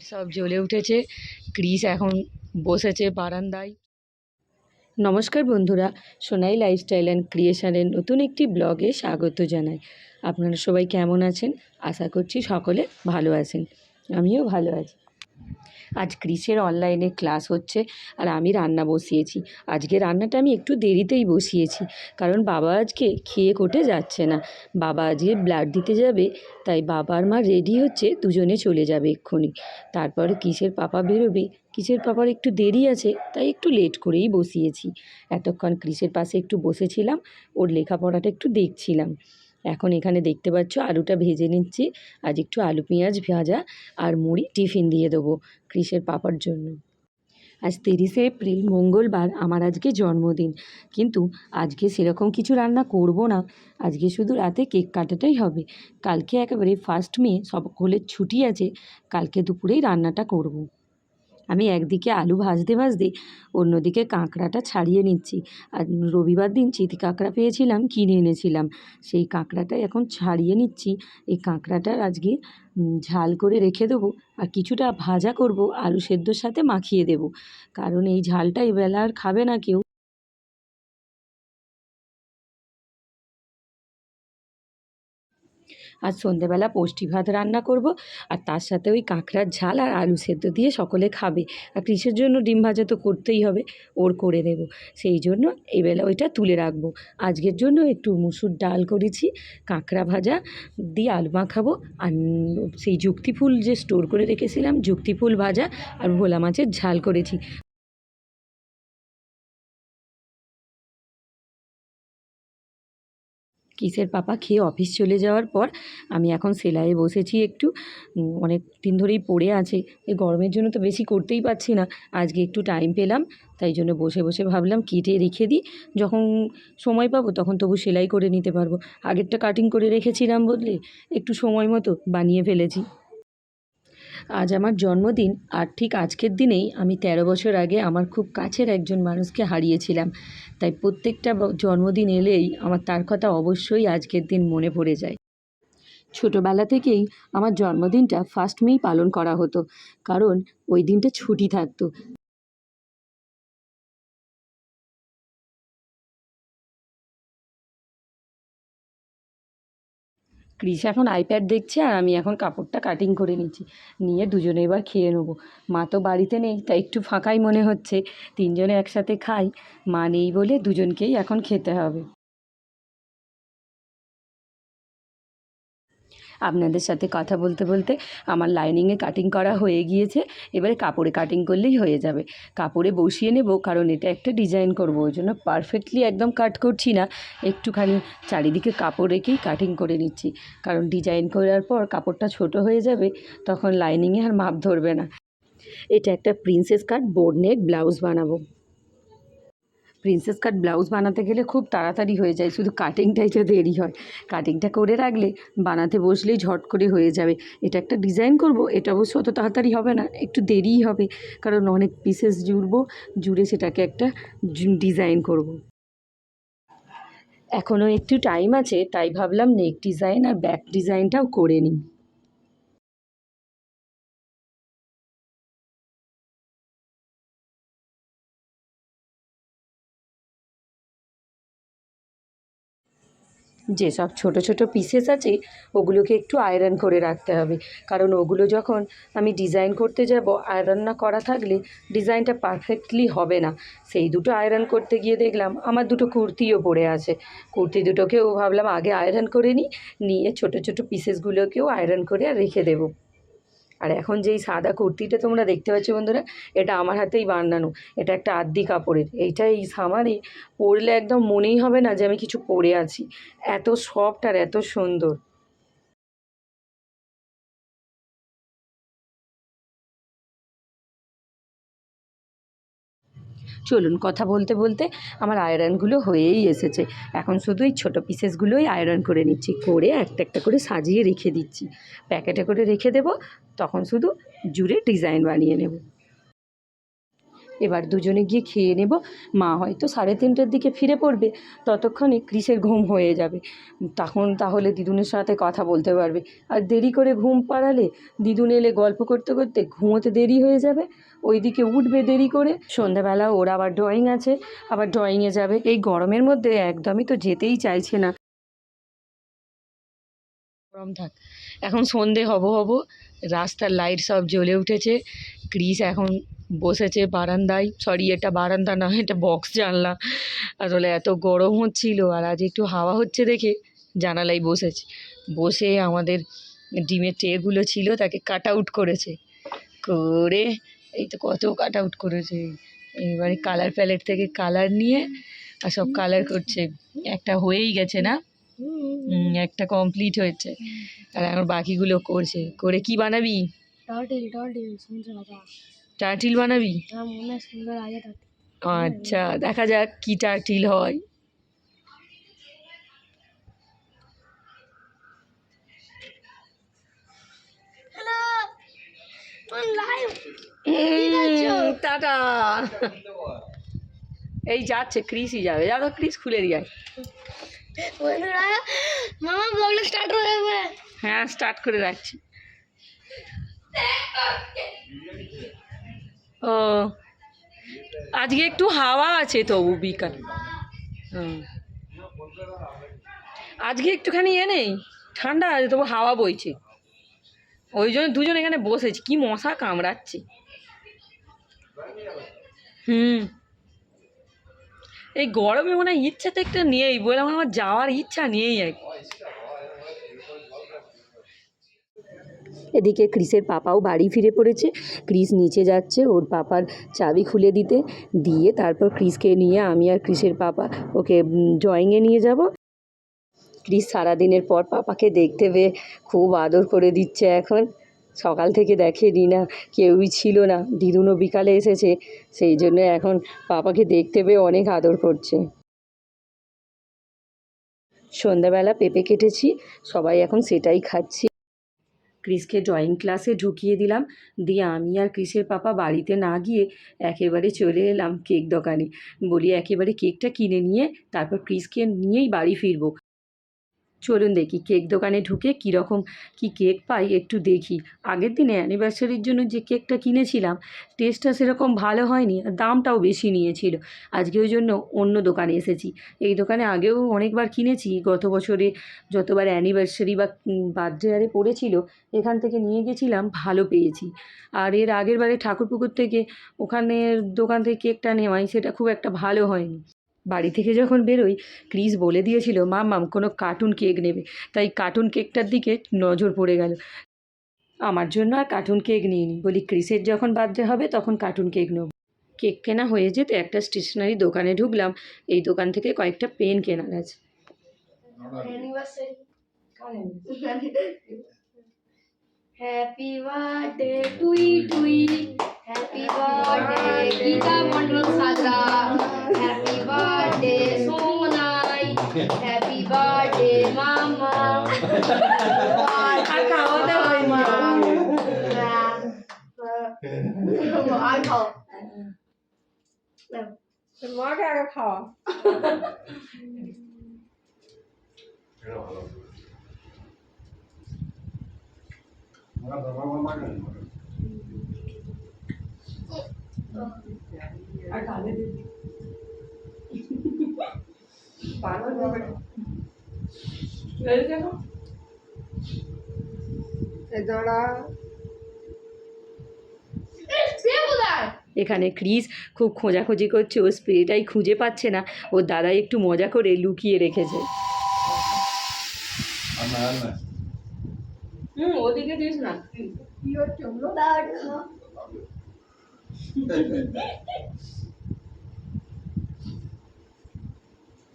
সব জ্বলে উঠেছে। ক্রিস এখন বসেছে বারান্দায়। নমস্কার বন্ধুরা, সোনাই লাইফস্টাইল অ্যান্ড ক্রিয়েশনের নতুন একটি ব্লগে স্বাগত জানাই। আপনারা সবাই কেমন আছেন? আশা করছি সকলে ভালো আছেন। আমিও ভালো আছি। আজ ক্রিসের অনলাইনে ক্লাস হচ্ছে আর আমি রান্না বসিয়েছি। আজকে রান্নাটা আমি একটু দেরিতেই বসিয়েছি, কারণ বাবা আজকে খেয়ে কোটে যাচ্ছে না। বাবা আজকে ব্লাড দিতে যাবে, তাই বাবার মা রেডি হচ্ছে দুজনে চলে যাবে এক্ষুনি। তারপরে কিসের পাপা বেরোবে? কিসের পাপার একটু দেরি আছে, তাই একটু লেট করেই বসিয়েছি। এতক্ষণ ক্রিসের পাশে একটু বসেছিলাম, ওর লেখাপড়াটা একটু দেখছিলাম। এখন এখানে দেখতে পাচ্ছ আলুটা ভেজে নিচ্ছি। আজ একটু আলু পেঁয়াজ ভাজা আর মুড়ি টিফিন দিয়ে দেবো ক্রিসের পাপার জন্য। আজ তিরিশে এপ্রিল, মঙ্গলবার আমার আজকে জন্মদিন। কিন্তু আজকে সেরকম কিছু রান্না করব না। আজকে শুধু রাতে কেক কাটাটাই হবে। কালকে একেবারে ফার্স্ট মে সকলের ছুটি আছে। কালকে দুপুরেই রান্নাটা করব। আমি একদিকে আলু ভাজতে ভাজতে অন্যদিকে কাঁকড়াটা ছাড়িয়ে নিচ্ছি। আর রবিবার দিন চিতি কাঁকড়া পেয়েছিলাম, কিনে এনেছিলাম। সেই কাঁকড়াটাই এখন ছাড়িয়ে নিচ্ছি। এই কাঁকড়াটার আজকে ঝাল করে রেখে দেবো। আর কিছুটা ভাজা করব, আলু সেদ্ধর সাথে মাখিয়ে দেব। কারণ এই ঝালটা বেলা আর খাবে না কেউ। আজ সন্ধেবেলা পোষ্টি ভাত রান্না করব, আর তার সাথে ওই কাঁকড়ার ঝাল আর আলু সেদ্ধ দিয়ে সকলে খাবে। আর কৃষের জন্য ডিম ভাজা তো করতেই হবে, ওর করে দেব। সেই জন্য এবেলা ওইটা তুলে রাখব। আজকের জন্য একটু মুসুর ডাল করেছি, কাঁকড়া ভাজা দিয়ে আলু মাখাবো, আর সেই যুক্তি ফুল যে স্টোর করে রেখেছিলাম, যুক্তি ফুল ভাজা আর ভোলা মাছের ঝাল করেছি। কিসের পাপা খেয়ে অফিস চলে যাওয়ার পর আমি এখন সেলাইয়ে বসেছি একটু। অনেক দিন ধরেই পড়ে আছে। এই গরমের জন্য তো বেশি করতেই পারছি না। আজকে একটু টাইম পেলাম, তাই জন্য বসে বসে ভাবলাম কেটে রেখে দিই। যখন সময় পাবো তখন তবু সেলাই করে নিতে পারব। আগেরটা কাটিং করে রেখেছিলাম বললে একটু সময় মতো বানিয়ে ফেলেছি। আজ আমার জন্মদিন আর ঠিক আজকের দিনেই আমি তেরো বছর আগে আমার খুব কাছের একজন মানুষকে হারিয়েছিলাম। তাই প্রত্যেকটা জন্মদিন এলেই আমার তার কথা অবশ্যই আজকের দিন মনে পড়ে যায়। ছোটোবেলা থেকেই আমার জন্মদিনটা ফার্স্ট মেই পালন করা হতো। কারণ ওই দিনটা ছুটি থাকতো। ক্রিস এখন আইপ্যাড দেখছে আর আমি এখন কাপড়টা কাটিং করে নিচ্ছি। নিয়ে দুজনে এবার খেয়ে নেব। মা তো বাড়িতে নেই, তাই একটু ফাঁকাই মনে হচ্ছে। তিনজনে একসাথে খাই, মা নেই বলে দুজনকেই এখন খেতে হবে। আপনাদের সাথে কথা বলতে বলতে আমার লাইনিংয়ে কাটিং করা হয়ে গিয়েছে। এবারে কাপড়ে কাটিং করলেই হয়ে যাবে। কাপড়ে বসিয়ে নেব, কারণ এটা একটা ডিজাইন করব, ওই জন্য পারফেক্টলি একদম কাট করছি না। একটুখানি চারিদিকে কাপড় রেখেই কাটিং করে নিচ্ছি। কারণ ডিজাইন করার পর কাপড়টা ছোট হয়ে যাবে, তখন লাইনিংয়ে আর মাপ ধরবে না। এটা একটা princess cut boat neck blouse বানাবো। প্রিন্সেস কাট ব্লাউজ বানাতে গেলে খুব তাড়াতাড়ি হয়ে যায়, শুধু কাটিংটাই তো দেরি হয়। কাটিংটা করে রাখলে বানাতে বসলেই ঝট করে হয়ে যাবে। এটা একটা ডিজাইন করব, এটা অবশ্য অত তাড়াতাড়ি হবে না, একটু দেরিই হবে, কারণ অনেক পিসেস জুড়বো, জুড়ে সেটাকে একটা ডিজাইন করব। এখনও একটু টাইম আছে, তাই ভাবলাম নেক ডিজাইন আর ব্যাক ডিজাইনটাও করে নিই। যেসব ছোট ছোট পিসেস আছে, ওগুলোকে একটু আয়রন করে রাখতে হবে। কারণ ওগুলো যখন আমি ডিজাইন করতে যাব আয়রন না করা থাকলে ডিজাইনটা পারফেক্টলি হবে না। সেই দুটো আয়রন করতে গিয়ে দেখলাম, আমার দুটো কুর্তিও পড়ে আছে। কুর্তি দুটোকেও ভাবলাম আগে আয়রন করে নিই, নিয়ে ছোট ছোট পিসেসগুলোকেও আয়রন করে রেখে দেবো। আর এখন যেই সাদা কুর্তিটা তোমরা দেখতে পাচ্ছ বন্ধুরা, এটা আমার হাতেই বানানো। এটা একটা আদি কাপড়ের। এইটা এই সামারে পরলে একদম মনেই হবে না যে আমি কিছু পরে আছি। এত সফট আর এত সুন্দর। চলুন কথা বলতে বলতে আমার আয়রনগুলো হয়েই এসেছে। এখন শুধু এই ছোটো পিসেসগুলোই আয়রন করে নিচ্ছি, করে একটা একটা করে সাজিয়ে রেখে দিচ্ছি। প্যাকেটে করে রেখে দেবো, তখন শুধু জুড়ে ডিজাইন বানিয়ে নেব। এবার দুজনে গিয়ে খেয়ে নেব। মা হয়তো সাড়ে তিনটের দিকে ফিরে পড়বে, ততক্ষণে ক্রিসের ঘুম হয়ে যাবে। তখন তাহলে দিদুনের সাথে কথা বলতে পারবে। আর দেরি করে ঘুম পাড়ালে দিদুন এলে গল্প করতে করতে ঘুমোতে দেরি হয়ে যাবে। ওইদিকে উঠবে দেরি করে। সন্ধ্যাবেলা ওর আবার ড্রয়িং আছে, আবার ড্রয়িংয়ে যাবে। এই গরমের মধ্যে একদমই তো যেতেই চাইছে না। গরম থাক। এখন সন্ধে হব হব, রাস্তার লাইট সব জ্বলে উঠেছে। ক্রিস এখন বসেছে বারান্দায়। সরি এটা বারান্দা না, এটা বক্স জানলা। আসলে এত গরম হচ্ছিল আর আজ একটু হাওয়া হচ্ছে দেখে। জানালায় বসেছে। বসে আমাদের ডিমের ট্রেগুলো ছিল, তাকে কাট আউট করেছে। করে এই তো কত কাট আউট করেছে। এবারে কালার প্যালেট থেকে কালার নিয়ে, আর সব কালার করছে। একটা হয়েই গেছে না? একটা কমপ্লিট হয়েছে। আর এখন বাকিগুলো করছে। করে কি বানাবি? টার্টিল বানাবি? আচ্ছা দেখা যাক কি টার্টিল হয়। টাটা। এই যাচ্ছে ক্রিসই যাবে। যা তো ক্রিস খুলে দিয়ে স্টার্ট হয়ে হ্যাঁ স্টার্ট করে রাখছি। ও, আজকে একটু হাওয়া আছে তবু বিকাল আজকে একটুখানি এ নেই, ঠান্ডা আছে তবু হাওয়া বইছে। ওই জন্য দুজন এখানে বসেছি, কি মশা কামড়াচ্ছে। হুম। এই গরমে মনে হয় ইচ্ছা তো একটা নেই বললাম আমার যাওয়ার ইচ্ছা নেই আর এদিকে ক্রিসের পাপাও বাড়ি ফিরে পড়েছে। ক্রিস নিচে যাচ্ছে ওর পাপার চাবি খুলে দিতে। দিয়ে তারপর ক্রিসকে নিয়ে আমি আর ক্রিসের পাপা ওকে ড্রয়িংয়ে নিয়ে যাব। ক্রিস সারাদিনের পর পাপাকে দেখতে পেয়ে খুব আদর করে দিচ্ছে এখন। সকাল থেকে দেখেনি না কেউই ছিল না। দিদুনও বিকালে এসেছে। সেই জন্য এখন পাপাকে দেখতে পেয়ে অনেক আদর করছে। সন্ধ্যাবেলা পেঁপে কেটেছি। সবাই এখন সেটাই খাচ্ছি। ক্রিসকে ড্রয়িং ক্লাসে ঢুকিয়ে দিলাম। দিয়ে আমি আর ক্রিসের পাপা বাড়িতে না গিয়ে একেবারে চলে এলাম কেক দোকানে। বলি, একেবারে কেকটা কিনে নিয়ে তারপর ক্রিসকে নিয়েই বাড়ি ফিরবো। চলুন দেখি কেক দোকানে ঢুকে কীরকম কি কেক পাই একটু দেখি। আগের দিনে অ্যানিভার্সারির জন্য যে কেকটা কিনেছিলাম টেস্টটা সেরকম ভালো হয়নি আর দামটাও বেশি নিয়েছিল। আজকে ওই জন্য অন্য দোকানে এসেছি। এই দোকানে আগেও অনেকবার কিনেছি, গত বছরে যতবার অ্যানিভার্সারি বা বার্থডে আরে পড়েছিল, এখান থেকে নিয়ে গেছিলাম, ভালো পেয়েছি। আর এর আগের বারে ঠাকুরপুকুর থেকে ওখানের দোকান থেকে কেকটা নেওয়াই, সেটা খুব একটা ভালো হয়নি। বাড়ি থেকে যখন বেরোই, ক্রিস বলে দিয়েছিল, মা, মাম, কোনো কার্টুন কেক নেবে। তাই কার্টুন কেকটার দিকে নজর পড়ে গেল। আমার জন্য আর কার্টুন কেক নিইনি। বলি, ক্রিসের যখন বার্থডে হবে, তখন কার্টুন কেক নেব। কেক কেনা হয়ে যেতে একটা স্টেশনারি দোকানে ঢুকলাম। এই দোকান থেকে কয়েকটা পেন কেনার আছে। Happy birthday to you to you happy birthday Gita Mondal সাজা happy Happy birthday, mama. Uncle, what do mom? Uncle. No. The more uncle. I got it. পাগল হবে দেখো। এখানে ক্রিস খুব খোঁজাখুঁজি করছে ও স্প্রেটাই খুঁজে পাচ্ছে না। ওর দাদাই একটু মজা করে লুকিয়ে রেখেছে। Alma, alma. হুম ওদিকে দিস না বাইরে যায় বাবা। দিতে নেই প্লিজ দাদা তুমি আর জুড়ি বাবা নতুন ড্রেস গায়ে করব আমি alma, alma. হুম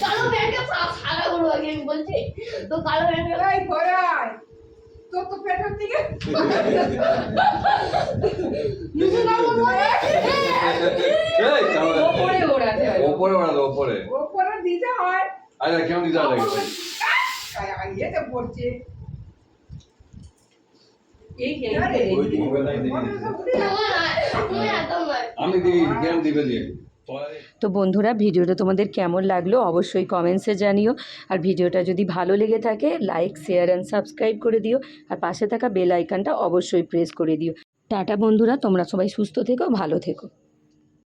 কালো তো তোর তো পেটের দিকে না ওপরে ওড়াতে হয়। ওপরে ওপরে। ওপরে দিতে হয়। আরে কেমন দিতে আয়, আয়, পড়ছে এই এই আরে, এই- ওই মোবাইল লাইন দেখে মনে দিয়েছে। তো ঘুরে যাবে। তোমার না তুমি একদম নয় তো বন্ধুরা, ভিডিওটা তোমাদের কেমন লাগল অবশ্যই কমেন্টসে জানিও। আর ভিডিওটা যদি ভালো লেগে থাকে লাইক শেয়ার অ্যান্ড সাবস্ক্রাইব করে দিও। আর পাশে থাকা বেল আইকনটা অবশ্যই প্রেস করে দিও। টাটা বন্ধুরা, তোমরা সবাই সুস্থ থেকো, ভালো থেকো।